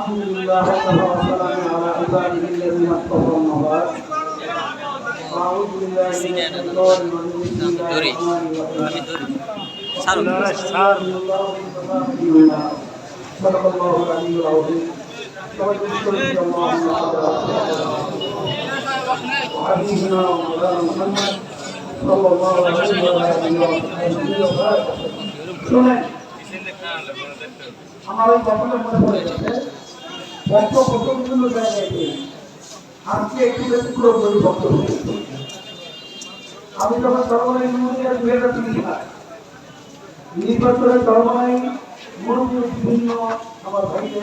الحمد لله وكفى وسلام على عباده الذين اصطفى أما بعد أعوذ بالله من الشيطان الرجيم بسم الله الرحمن الرحيم صدق الله العلي العظيم ويذكر الله وحبيبنا ومولانا محمد صلى الله عليه وسلم শুনেন আমার ওই কথাটা মনে পড়ে গেছে বক্ত কত বিভিন্ন জায়গায় আজকে একটু বক্তব্য আমি যখন সর্বনাই ইউনিয়নের দুই হাজার তিন আমার ভাইদের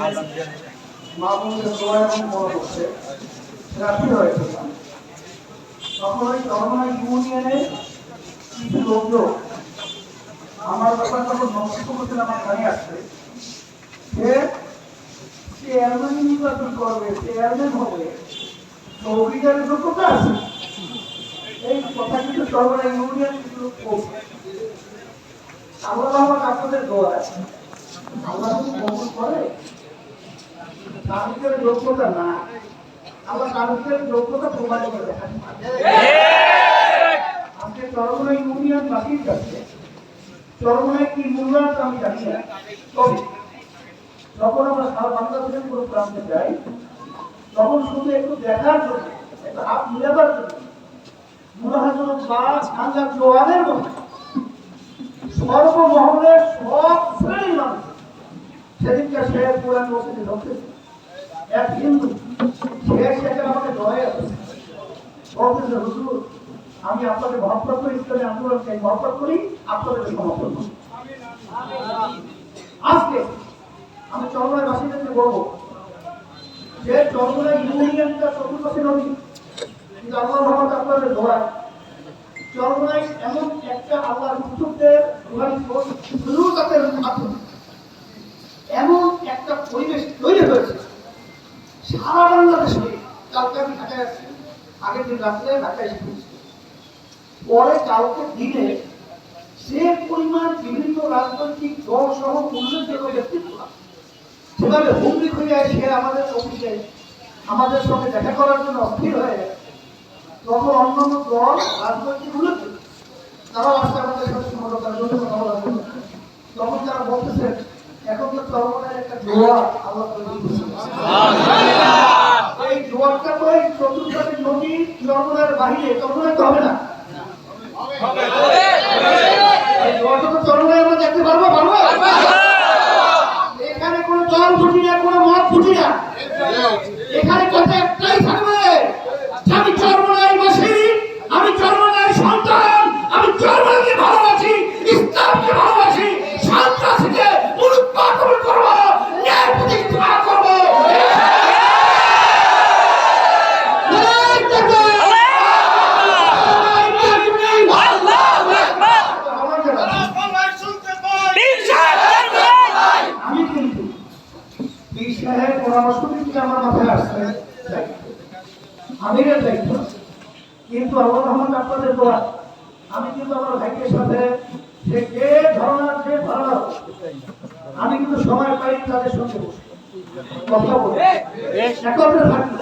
মা বোনদের দোয়া এবং মনে করছে রাত্রি হয়েছে তখন ওই সর্বনাই ইউনিয়নে কিছু লোকজন আমার ব্যাপার যখন মন্তব্য করছিল আমার কানে আসছে। সে চেয়ারম্যান নির্বাচন করবে? চেয়ারম্যান হবে। চৌকিদারের যোগ্যতা আছে। এই কথা কিন্তু সর্বদা ইউনিয়ন। আল্লাহ রহমান আপনাদের দোয়া আছে। আল্লাহ কবুল করে কারুকের যোগ্যতা না আল্লাহ কারুকের যোগ্যতা প্রমাণ করে দেখাতে আজকে চরমনা ইউনিয়ন বাকির কাছে চরমনায় কি মূল্য আছে আমি জানি না। তবে যখন আমরা সারা কোনো যাই। তখন শুধু একটু দেখার জন্য, একটু হাত মিলাবার জন্য। মুরাহাজুর বা সাংঘা জোয়ানের মতো। সর্বমহলের সব শ্রেণির মানুষ। সেদিনকে সে পুরান মসজিদে ঢুকতেছে এক হিন্দু, সে সেখানে আমাকে আছে বলতেছে হুজুর, আমি মহব্বত করি, ইসলামী আন্দোলনকে মহব্বত করি, আপনাদের সমর্থন আজকে আমি চরমায় বাসীদেরকে বলব এমন একটা পরিবেশ তৈরি আমি ঢাকায় আসছি আগের দিন রাত্রে ঢাকায় পরে কালকে দিনে যে পরিমাণ বিভিন্ন রাজনৈতিক দল সহ উল্লেখযোগ্য ব্যক্তিত্ব সেভাবে হুমকি হয়ে সে আমাদের অফিসে আমাদের সঙ্গে দেখা করার জন্য অস্থির হয়ে তখন অন্যান্য দল, রাজনৈতিক উল্লেখযোগ্য তারাও আসছে আমাদের সাথে সমঝোতার জন্য কথা জন্য তখন তারা বলতেছেন, এখন তো চরমনের একটা জোয়ার আল্লাহ। এই জোয়ারটা তো এই চতুর্থ নদী চরমনের বাহিরে চরমনের তো হবে না। এই জোয়ারটা তো চরমনের আমরা দেখতে পারব পারব এখানে কোনো জল ফুটি না কোনো মদ ফুটি না এখানে কথা একটাই থাকবে আমি চরমনায় বাসী আমি চরমনায় সন্তান আমি চরমনাকে ভালোবাসি ইসলামকে ভালোবাসি সন্ত্রাসীকে উৎপাদন করব ন্যায় প্রতিষ্ঠা করব! আমার পরামর্শ মাথায় আসছে। আমিরের দায়িত্ব কিন্তু আল্লাহ রহমান আপনাদের দোয়া। আমি কিন্তু আমার ভাইকের সাথে যে যে ধরনের যে ধারণা আমি কিন্তু সময় পাই তাদের সঙ্গে কথা বলে। একত্রে থাকি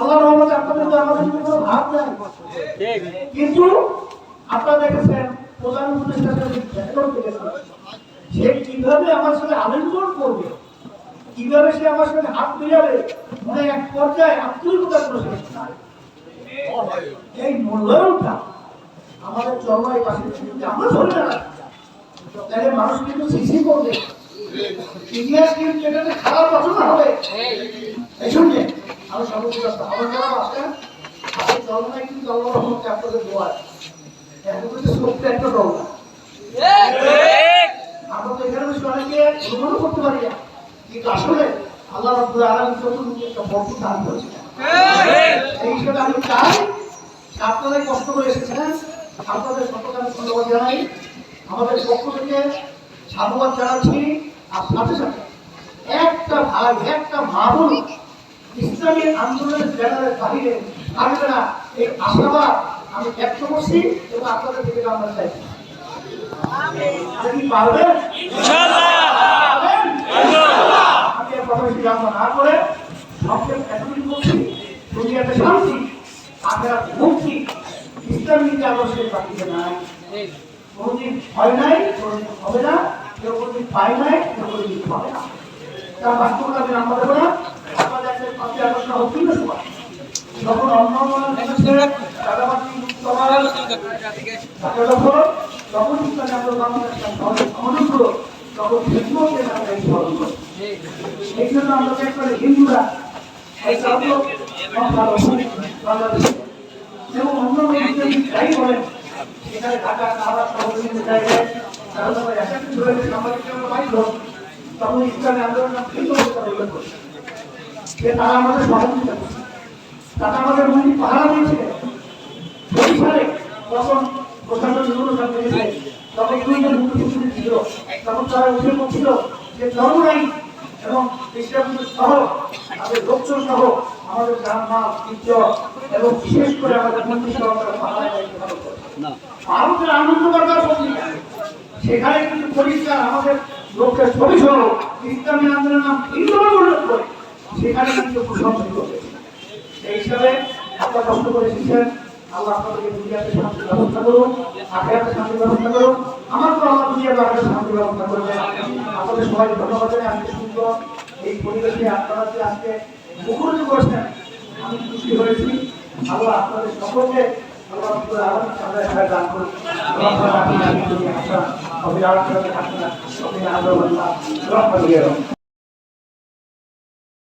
আল্লাহ রহমান আপনাদের তো আমাদের কোনো ভাব নাই। কিন্তু আপনারা দেখেছেন, প্রধান উপদেষ্টার সাথে সে কীভাবে আমার সাথে আলিঙ্গন করবে? কীভাবে সে আমার সাথে হাত মিলাবে মানে এক পর্যায়ে আত্মীয়তার প্রশ্ন এই মূল্যায়নটা আমাদের চরমাই পাশে যদি আমরা ধরে না তাহলে মানুষ কিন্তু শিশি করবে। ইতিহাস কিন্তু এটাতে খারাপ রচনা হবে। এই শুনলে আমি সর্বপ্রথম আমার যারা আসেন কিন্তু আল্লাহ রহমতে আপনাদের দোয়া এখন কিন্তু একটা না আমরা তো এখানে অনেকে অনুমান করতে পারি না। কিন্তু আসলে আল্লাহ রব্বুল আলামিন চতুর্দিকে একটা বড় দান করেছেন। এই হিসেবে আমি চাই আপনারাই কষ্ট করে এসেছেন আপনাদের সকলকে আমি ধন্যবাদ জানাই। আমাদের পক্ষ থেকে সাধুবাদ জানাচ্ছি আর সাথে সাথে একটা ভাই একটা মা বোন ইসলামী আন্দোলনের ব্যানারের বাহিরে থাকবে না। এই আশাবাদ আমি ব্যক্ত করছি এবং আপনাদের থেকে আমরা চাইছি আপনি পারবেন? পারবেন? বেশি জানতো না করে সংক্ষেপ এতটুকু বলছি, দুনিয়াতে শান্তি আখেরা মুক্তি, ইসলামী যে আদর্শের বাকিতে নাই। কোনোদিন হয় নাই, কোনোদিন হবে না, কেউ কোনোদিন পায় নাই, কেউ কোনোদিন পাবে না। তার বাস্তবতা আমি আমরা দেবো না। আপনাদের একটা পাঁচই আগস্ট হচ্ছিল সময় যখন অন্য তখন ইসলামী আন্দোলন তখন এই জন্য আমরা চেক করি হিন্দুরা এবং অন্য যাই বলেন সেখানে ঢাকা জায়গায় তারা বাইর হোক, তখন ইসলামী আন্দোলন যে তারা আমাদের সহযোগিতা করছে। তারা আমাদের মন্দির পাহারা দিয়েছিলেন। বরিশালে তখন প্রশাসন বিভিন্ন সব তখন দুইজন মুখ্যমন্ত্রী ছিল। উঠে বলছিল যে ধর্মরাই এবং ইসলাম সহ আমাদের লোকজন সহ আমাদের জানমাল ইজ্জত এবং বিশেষ করে আমাদের মন্ত্রী সহ তারা পাহারায় দায়িত্ব পালন করে ভারতের আনন্দ দরকার পত্রিকা সেখানে কিন্তু পরিষ্কার আমাদের লোকের ছবি সহ ইসলামী আন্দোলন নাম ভিন্নভাবে উল্লেখ করে সেখানে কিন্তু প্রশংসিত হয়েছে সেই হিসাবে আপনারা কষ্ট করে আল্লাহ আপনাদেরকে দুনিয়াতে শান্তির ব্যবস্থা করুন, আখেরাতে শান্তির ব্যবস্থা করুন। আমার তো আল্লাহ দুনিয়াতে আখেরাতে শান্তির ব্যবস্থা করবেন আপনাদের সবাই ধন্যবাদ জানাই, আজকে সুন্দর এই পরিবেশে আপনারা যে আজকে মুখরিত করেছেন আমি খুশি হয়েছি। আল্লাহ আপনাদের সকলকে আল্লাহ দান করুন